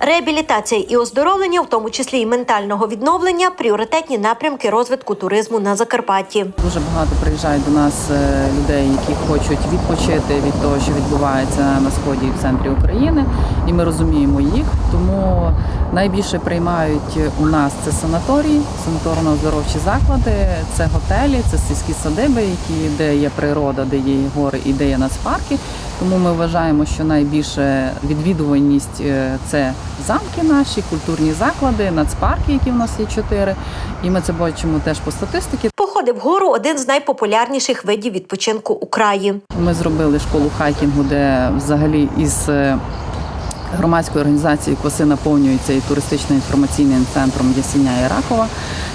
Реабілітація і оздоровлення, в тому числі і ментального відновлення, пріоритетні напрямки розвитку туризму на Закарпатті. Дуже багато приїжджають до нас е, людей, які хочуть відпочити від того, що відбувається на сході і в центрі України, і ми розуміємо їх. Тому найбільше приймають у нас це санаторії, санаторно-оздоровчі заклади, це готелі, це сільські садиби, які де є природа, де є гори і де є нацпарки. Тому ми вважаємо, що найбільше відвідуваність е, це замки наші, культурні заклади, нацпарки, які в нас є чотири. І ми це бачимо теж по статистиці. Походи вгору один з найпопулярніших видів відпочинку у краї. Ми зробили школу хайкінгу, де взагалі із е, громадською організацією коси наповнюється і туристично-інформаційним центром Ясеня і Ракова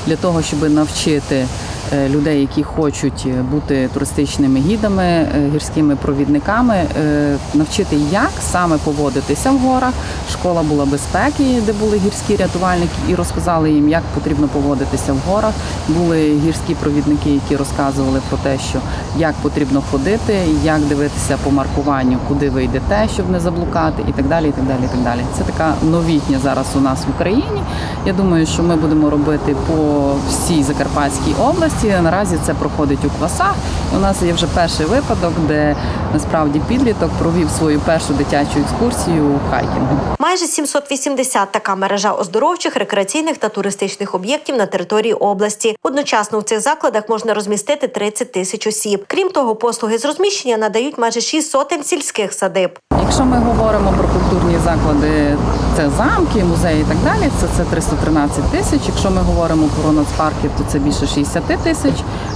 для того, щоб навчити людей, які хочуть бути туристичними гідами, е, гірськими провідниками, е, навчити, як саме поводитися в горах. Школа була безпеки, де були гірські рятувальники, і розказали їм, як потрібно поводитися в горах. Були гірські провідники, які розказували про те, що як потрібно ходити, як дивитися по маркуванню, куди ви йдете, щоб не заблукати, і так далі. І так далі. І так далі. Це така новітня зараз у нас в Україні. Я думаю, що ми будемо робити по всій Закарпатській області. Наразі це проходить у квасах. У нас є вже перший випадок, де насправді підліток провів свою першу дитячу екскурсію у хайкінгу. Майже 780 така мережа оздоровчих, рекреаційних та туристичних об'єктів на території області. Одночасно в цих закладах можна розмістити 30 тисяч осіб. Крім того, послуги з розміщення надають майже 6 сотень сільських садиб. Якщо ми говоримо про культурні заклади, це замки, музеї і так далі, це, це 313 тисяч. Якщо ми говоримо про нацпарки, то це більше 60 тисяч.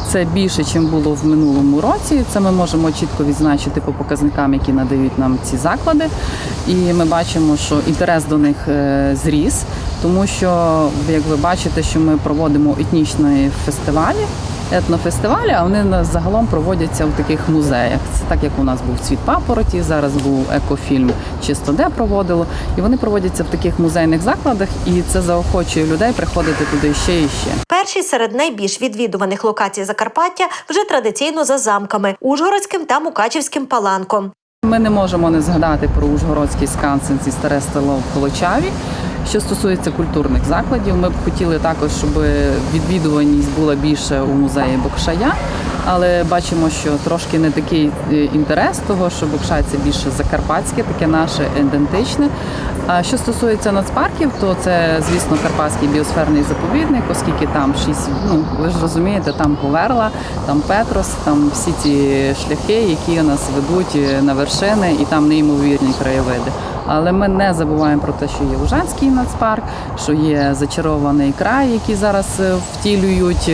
Це більше, ніж було в минулому році. Це ми можемо чітко відзначити по показникам, які надають нам ці заклади. І ми бачимо, що інтерес до них е, зріс, тому що, як ви бачите, що ми проводимо етнічні фестивалі етнофестивалі, а вони загалом проводяться в таких музеях. Це так як у нас був цвіт папороті, зараз був екофільм Чисто де проводило. І вони проводяться в таких музейних закладах, і це заохочує людей приходити туди ще і ще. Перші серед найбільш відвідуваних локацій Закарпаття вже традиційно за замками Ужгородським та Мукачівським паланком. Ми не можемо не згадати про Ужгородський скансен зі старе село в Колочаві. Що стосується культурних закладів, ми б хотіли також, щоб відвідуваність була більше у музеї Бокшая, але бачимо, що трошки не такий е, інтерес того, що це більше закарпатське, таке наше ідентичне. А що стосується нацпарків, то це, звісно, Карпатський біосферний заповідник, оскільки там шість, ну ви ж розумієте, там Говерла, там Петрос, там всі ці шляхи, які нас ведуть е, на вершини, і там неймовірні краєвиди. Але ми не забуваємо про те, що є Ужанський нацпарк, що є зачарований край, який зараз е, втілюють.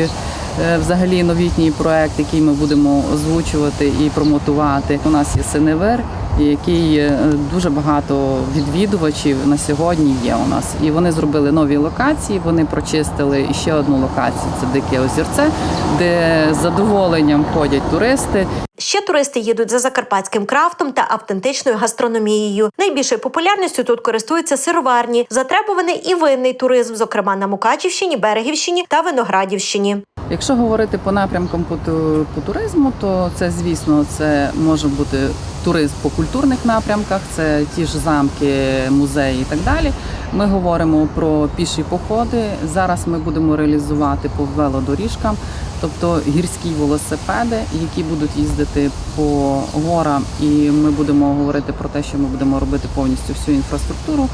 Е, Взагалі новітній проект, який ми будемо озвучувати і промотувати. У нас є Синевир, який е, дуже багато відвідувачів на сьогодні є у нас. І вони зробили нові локації. Вони прочистили ще одну локацію. Це дике озерце, де з задоволенням ходять туристи. Ще туристи їдуть за закарпатським крафтом та автентичною гастрономією. Найбільшою популярністю тут користуються сироварні, затребуваний і винний туризм, зокрема на Мукачівщині, Берегівщині та Виноградівщині. Якщо говорити по напрямкам по, туризму, то це звісно це може бути туризм по культурних напрямках, це ті ж замки, музеї і так далі. Ми говоримо про піші походи. Зараз ми будемо реалізувати по велодоріжкам, тобто гірські велосипеди, які будуть їздити по горам, і ми будемо говорити про те, що ми будемо робити повністю всю інфраструктуру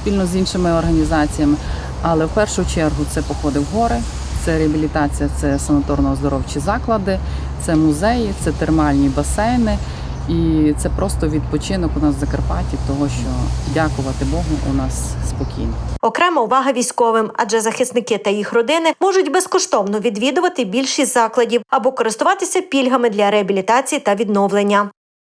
спільно з іншими організаціями. Але в першу чергу це походи в гори, це реабілітація, це санаторно-оздоровчі заклади, це музеї, це термальні басейни. І це просто відпочинок у нас в Закарпатті, того що дякувати Богу, у нас спокійно. Окрема увага військовим, адже захисники та їх родини можуть безкоштовно відвідувати більшість закладів або користуватися пільгами для реабілітації та відновлення.